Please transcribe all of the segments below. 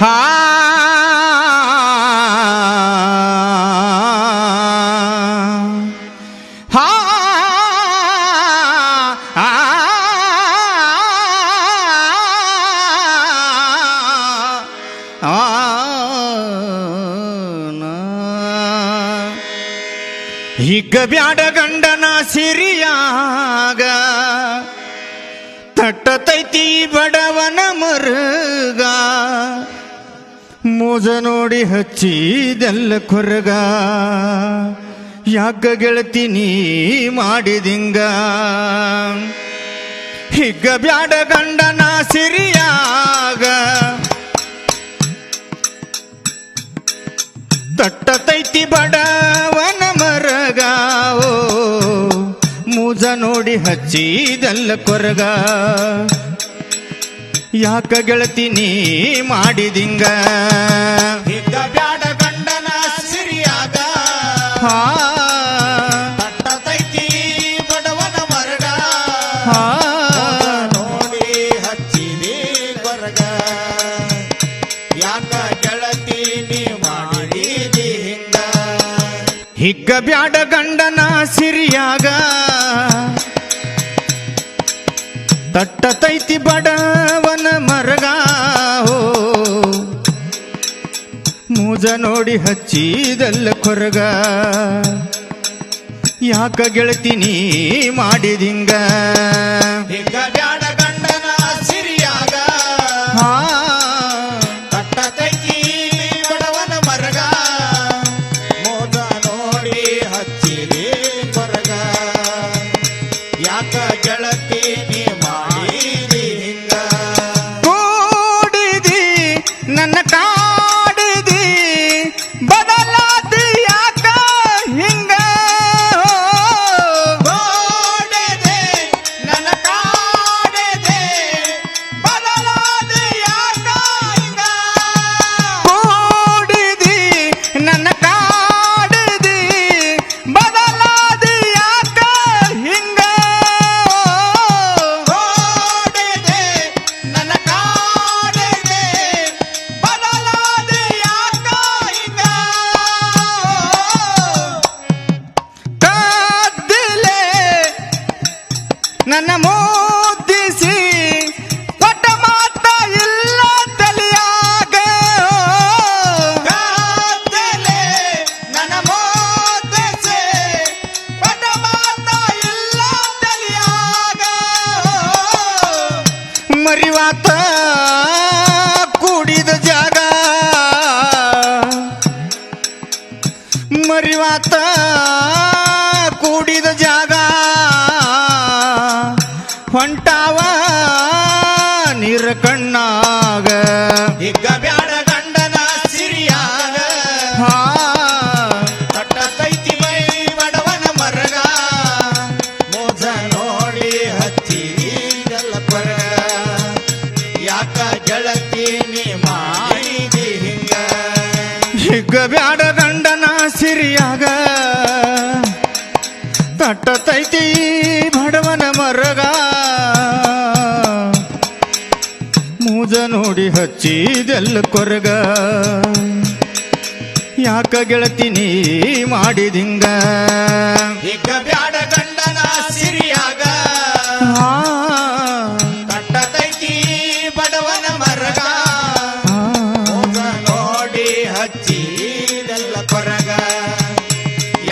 ಹಾ ಹಾ ಹಿಗ್ಗ ಮೋಜ ನೋಡಿ ಹಚ್ಚಿದೆಲ್ಲ ಕೊರಗ. ಯಾಕ ಗೆಳತಿ ನೀ ಮಾಡಿದಿಂಗ? ಹಿಗ್ಗ ಬ್ಯಾಡ ಗಂಡನ ಸಿರಿಯಾಗ. ತಟ್ಟತೈತಿ ಬಡವನ ಮರಗ. ಓ, ಮೂಜ ನೋಡಿ ಹಚ್ಚಿದಲ್ಲ ಕೊರಗ. ಯಾಕ ಗೆಳತಿ ನೀ ಮಾಡಿದಿಂಗ? ಹಿಗ್ಗ ಬ್ಯಾಡ ಗಂಡನ ಸಿರಿಯಾಗ ಹಾ. ತಟ್ಟತೈತಿ ಬಡವನ ಮರಗ. ಹಾ. ನೋಡಿ ಹಚ್ಚಿದಿ ಕೊರಗ. ಯಾಕ ಗೆಳತಿ ನೀ ಮಾಡಿದಿ ಹಿಂಗ? ಹಿಗ್ಗ ಬ್ಯಾಡ ಗಂಡನ ಸಿರಿಯಾಗ. ತಟ್ಟತೈತಿ ಬಡವನ ಮೂಜ ನೋಡಿ ಹಚ್ಚಿದಲ್ಲ ಕೊರಗ. ಯಾಕ ಗೆಳತಿ ನೀ ಮಾಡಿದಿಂಗ ನನ್ನ ಮೋದಿಸಿ ಪಟ ಮಾತ ಇಲ್ಲ ತಲಿಯಾಗ. ನನ್ನ ಮೋದಿಸಿ ಪಟ ಮಾತ ಇಲ್ಲ ತಲಿಯಾಗ. ಮರಿವಾತ ಕೂಡಿದ ಜಾಗ. ಮರಿವಾತ ಕೂಡಿದ ಹೊಂಟಾವ ನೀರ ಕಣ್ಣಾಗ. ಹಿಗ್ಗ ಬ್ಯಾಡ ಗಂಡನ ಸಿರಿಯಾಗ. ಹಾ. ತಟ್ಟತೈತಿ ಮೈ ಬಡವನ ಮರಗ. ಮೋಜ ನೋಡಿ ಹಚ್ಚಿದಲ್ಲ ಪರ ಯಾಕ ಗೆಳತಿ ನೀ ಮಾಡಿದಿ ಹಿಂಗ? ಹಿಗ್ಗ ಬ್ಯಾಡ ಗಂಡನ ಸಿರಿಯಾಗ. ತಟ್ಟತೈತಿ ಬಡವನ ಮರಗ. ನೋಡಿ ಹಚ್ಚಿದೆಲ್ಲ ಕೊರಗ. ಯಾಕ ಗೆಳತಿ ನೀ ಮಾಡಿದಿಂಗ ಹಿಗ್ಗ ಬ್ಯಾಡ ಗಂಡನ ಸಿರಿಯಾಗ. ಆ, ತಟ್ಟತೈತಿ ಬಡವನ ಮರಗ. ನೋಡಿ ಹಚ್ಚಿದಲ್ಲ ಕೊರಗ.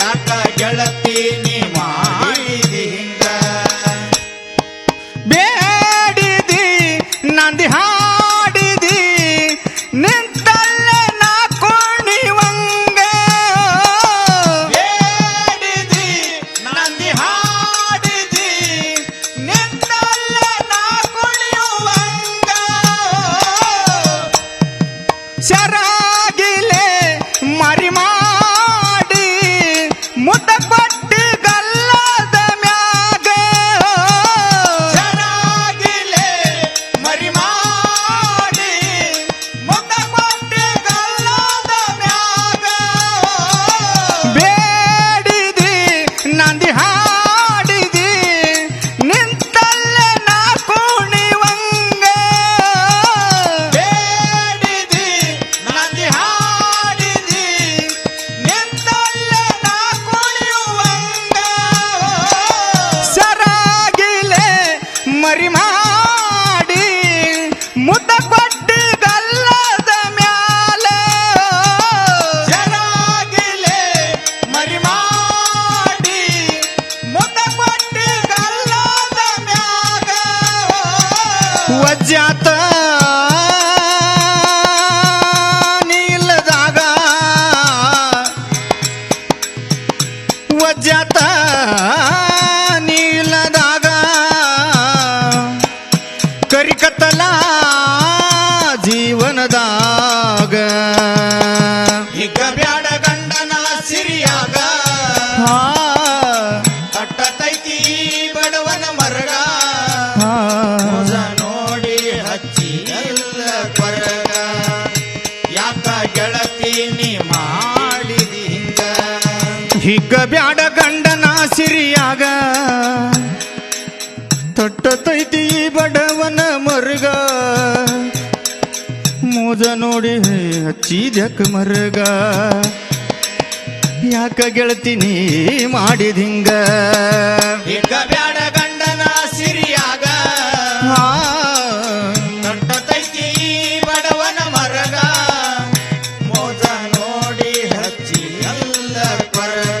ಯಾಕ ಗೆಳತಿ ನೀ ಮಾಡಿದಿ ಹಿಂಗ? ಬೇಡಿದಿ ನಂದಿ ಹಾಡಿದಿ ಹಿಗ್ಗ ಬ್ಯಾಡ ಗಂಡನ ಸಿರಿಯಾಗ. ತೊಟ್ಟ ತೊಟ್ಟತೈತಿ ಬಡವನ ಮರ್ಗ. ಮೋಜ ನೋಡಿ ಹಚ್ಚಿದಕ್ ಮರ್ಗ. ಯಾಕ ಗೆಳತಿ ನೀ ಮಾಡಿದಿಂಗ पर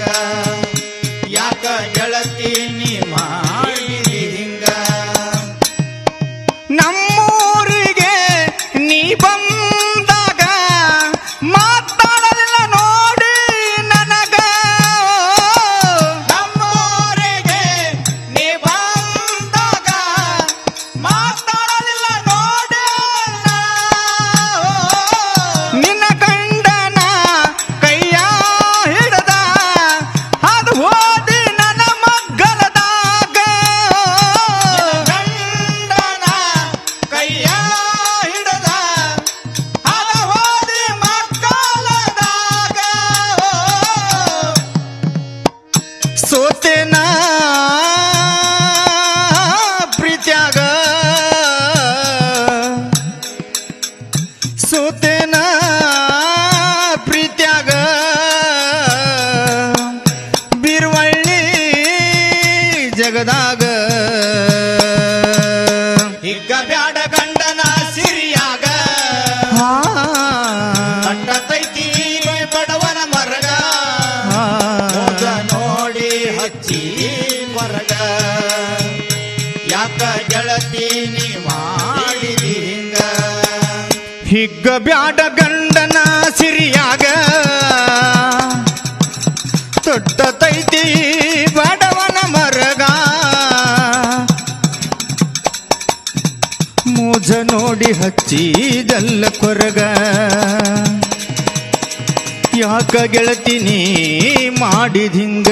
ನನ್ನ ಪ್ರೀತ್ಯಾಗ ಸೂತೇನ ಪ್ರೀತ್ಯಾಗ ಬೀರ್ವಳ್ಳಿ ಜಗದಾಗ ಯಾಕ ಗೆಳತೀನಿ ಮಾಡಿದಿಂದ ಹಿಗ್ಗ ಬ್ಯಾಡ ಗಂಡನ ಸಿರಿಯಾಗ. ತೊಟ್ಟ ತೈತಿ ಬಡವನ ಮರಗ. ಮೂಜ ನೋಡಿ ಹಚ್ಚಿದಲ್ಲ ಕೊರಗ. ಯಾಕ ಗೆಳತಿನಿ ಮಾಡಿದಿಂಗ